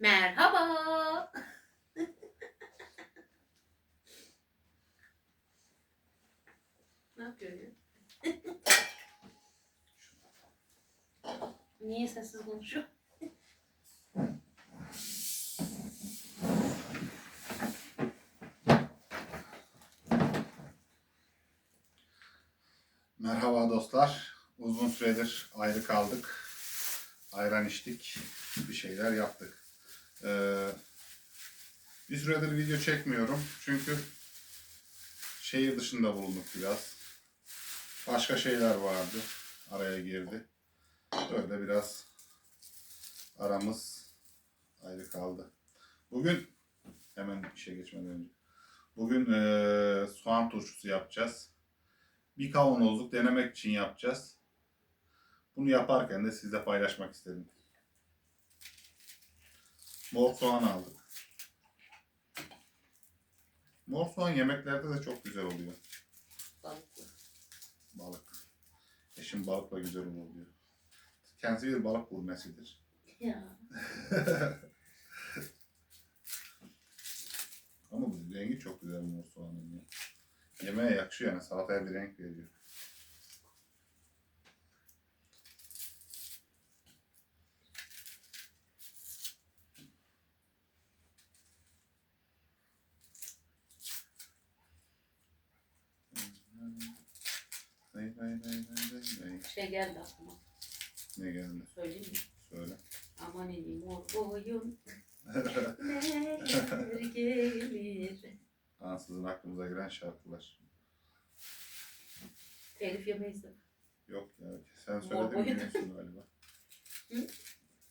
Merhaba. ne yapıyor ya? Niye sessiz konuşuyor? Merhaba dostlar. Uzun süredir ayrı kaldık. Ayran içtik. Bir şeyler yaptık. Ee, bir süredir video çekmiyorum. Çünkü şehir dışında bulunduk biraz. Başka şeyler vardı. Araya girdi. Öyle biraz aramız ayrı kaldı. Bugün hemen işe geçmeden önce. Bugün eee, soğan turşusu yapacağız bir kavanozluk denemek için yapacağız. Bunu yaparken de sizle paylaşmak istedim. Mor soğan aldık. Mor soğan yemeklerde de çok güzel oluyor. Balıklı. Balık. Eşim balıkla güzel olur diyor. Kendisi bir balık gurmesidir. Ya. Ama bu rengi çok güzel mor soğanın ya. Yemeğe yakışıyor yani salataya bir renk veriyor. Şey geldi aklıma. Ne geldi? Söyleyeyim mi? Söyle. Aman elim mor boyun. Neler gelir. Ansızın aklımıza giren şarkılar. Telif yemeyiz de. Yok ya sen söyledin boyun. biliyorsun galiba. Hı?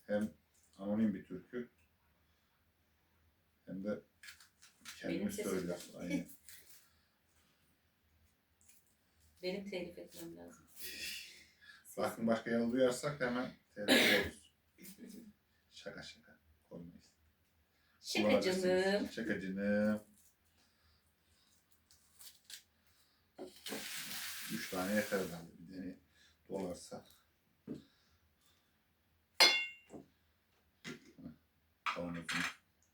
Hem anonim bir türkü hem de kendimi söylüyorsun. Aynen. Benim telif etmem lazım. Bakın başka yerde duyarsak hemen telefon oluruz. Şaka şaka. Koymayız. Şakacınım. Şakacınım. Üç tane yeter herhalde. Bir tane dolarsa. Kavanozun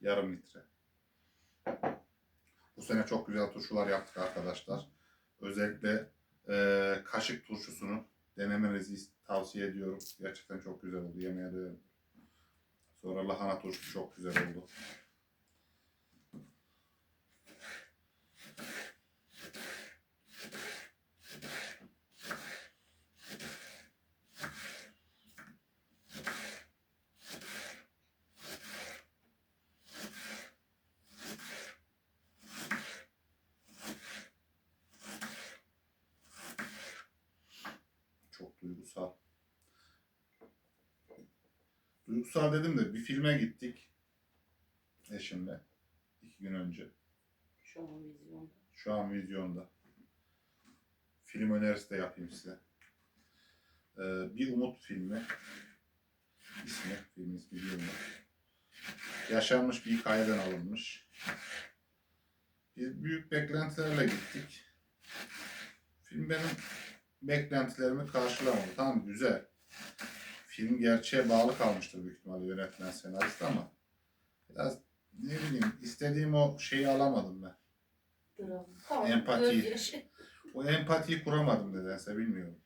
yarım litre. Bu sene çok güzel turşular yaptık arkadaşlar. Özellikle eee, kaşık turşusunu denemenizi tavsiye ediyorum. Gerçekten çok güzel oldu. Yemeğe doyarım. Sonra lahana turşusu çok güzel oldu. Çok duygusal. Duygusal dedim de bir filme gittik. Eşimle. iki gün önce. Şu an vizyonda. Şu an vizyonda. Film önerisi de yapayım size. Ee, bir Umut filmi. İsmi, filmin ismi Bir Umut. Yaşanmış bir hikayeden alınmış. Biz büyük beklentilerle gittik. Film benim beklentilerimi karşılamadı. Tamam güzel. Film gerçeğe bağlı kalmıştır büyük ihtimalle yönetmen senarist ama biraz ne bileyim istediğim o şeyi alamadım ben. Dram. Tamam. Empati. gözyaşı. O empatiyi kuramadım nedense bilmiyorum.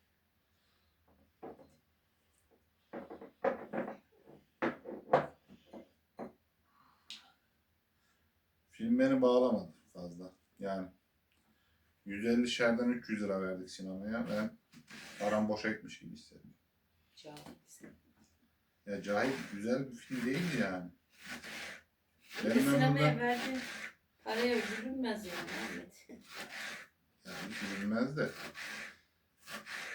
Film beni bağlamadı fazla. Yani 150 şerden 300 lira verdik sinemaya. Ben param boşa gitmiş gibi hissettim. Cahilsin. Ya Cahit güzel bir film değil yani. Bir de sinemaya ömrümde verdiğin paraya üzülünmez yani Ahmet. yani bilmez de.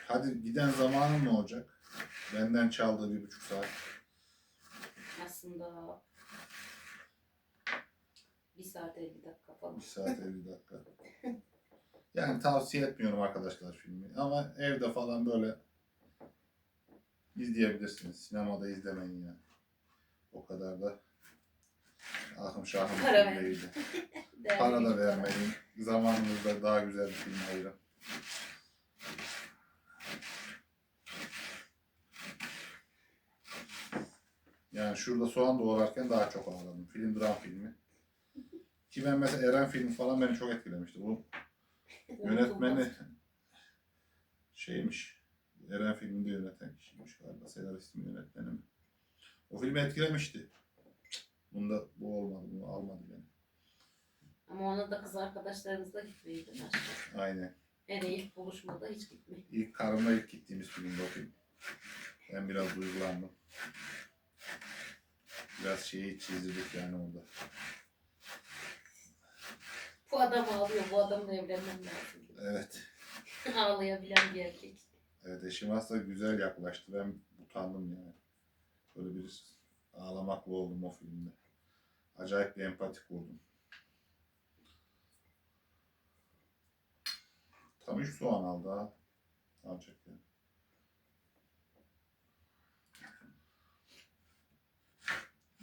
Hadi giden zamanın ne olacak? Benden çaldığı bir buçuk saat. Aslında bir saat 50 dakika falan. Bir saat 50 dakika. Yani tavsiye etmiyorum arkadaşlar filmi. Ama evde falan böyle izleyebilirsiniz. Sinemada izlemeyin yani. O kadar da ahım şahım Para film ver. değildi. Para da vermeyin. Zamanınızda daha güzel bir film ayırın. Yani şurada soğan doğrarken daha çok ağladım. Film dram filmi. Ki ben mesela Eren filmi falan beni çok etkilemişti. Bu yönetmeni şeymiş. Eren filminde yöneten kişiymiş galiba. Senaristin yönetmeni mi? O filmi etkilemişti. Bunda bu olmadı, bunu almadı beni. Ama ona da kız arkadaşlarımızla gitmeyi değil mi aşkım? Aynen. Hele ilk buluşmada hiç gitmeyi. İlk karımla ilk gittiğimiz filmde o film. Ben biraz duygulandım. Biraz şeyi çizdirdik yani orada. Bu adam ağlıyor, bu adamla evlenmem lazım. Evet. Ağlayabilen bir erkek. Evet eşim güzel yaklaştı. Ben utandım yani. Böyle bir ağlamaklı oldum o filmde. Acayip bir empati kurdum. Tam üç soğan aldı ha. Alacak yani.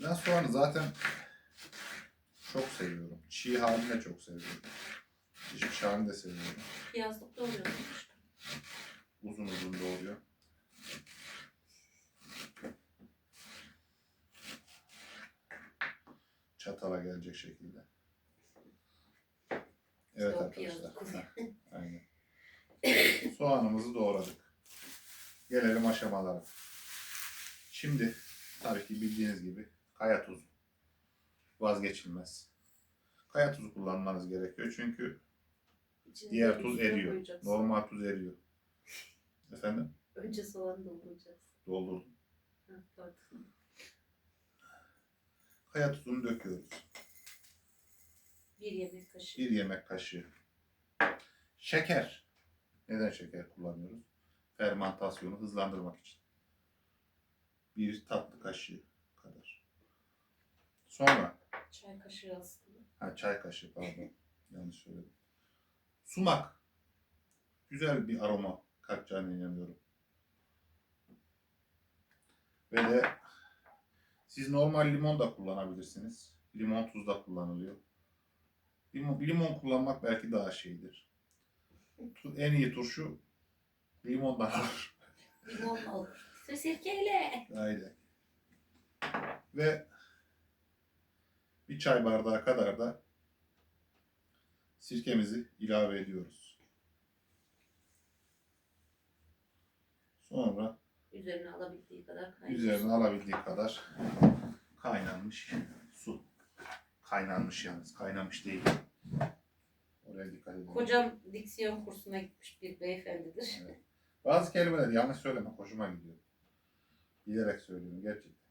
Ben soğanı zaten çok seviyorum. Çiğ halini de çok seviyorum. Pişmiş halini de seviyorum. Yazlık doğruyormuş. Uzun uzun doğruyor. Çatala gelecek şekilde. Evet arkadaşlar. Aynen. Soğanımızı doğradık. Gelelim aşamalara. Şimdi tabii ki bildiğiniz gibi kaya tuzu. Vazgeçilmez. Kaya tuzu kullanmanız gerekiyor çünkü İçine diğer tuz eriyor. Normal tuz eriyor. Efendim? Önce soğanı dolduracaksın. Doldurdum. Ha, pardon. Kaya tuzunu döküyoruz. Bir yemek kaşığı. Bir yemek kaşığı. Şeker. Neden şeker kullanıyoruz? Fermentasyonu hızlandırmak için. Bir tatlı kaşığı kadar. Sonra, Çay kaşığı aslında. ha çay kaşığı pardon. Yanlış söyledim. Sumak. Güzel bir aroma katacağına inanıyorum. Ve de siz normal limon da kullanabilirsiniz. Limon tuz da kullanılıyor. Limon, limon kullanmak belki daha şeydir. En iyi turşu limondan olur. Limon olur. Sirkeyle. Aynen. Ve bir çay bardağı kadar da sirkemizi ilave ediyoruz. Sonra Üzerine alabildiği kadar kaynatır. üzerine alabildiği kadar kaynanmış su. Kaynanmış yalnız, kaynamış değil. Oraya dikkat edin. Kocam diksiyon kursuna gitmiş bir beyefendidir. Evet. Bazı kelimeler yanlış söyleme, hoşuma gidiyor. Bilerek söylüyorum gerçekten.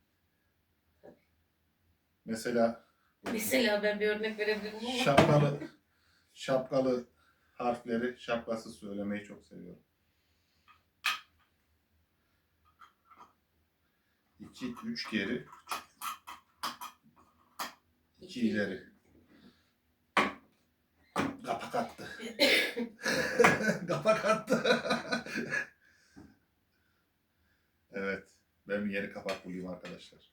Mesela Mesela ben bir örnek verebilirim ama şapkalı şapkalı harfleri şapkasız söylemeyi çok seviyorum. İki, üç geri, iki ileri. Kapak attı. Kapak attı. evet. Ben bir yeri kapak bulayım arkadaşlar.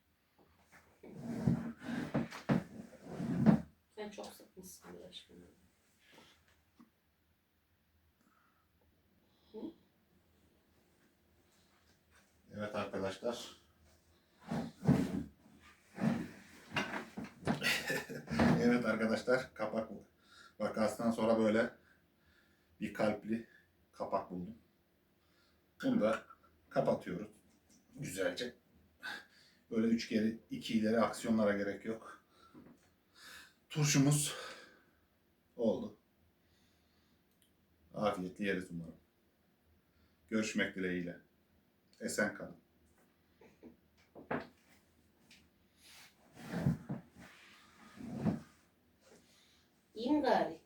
Sen çok sıkmışsın aşkım. Evet arkadaşlar. evet arkadaşlar kapak vakasından sonra böyle bir kalpli kapak buldum. Bunu da kapatıyoruz. Güzelce. Böyle üç geri, iki ileri aksiyonlara gerek yok. Turşumuz oldu. Afiyetle yeriz umarım. Görüşmek dileğiyle. Esen kalın. 应该。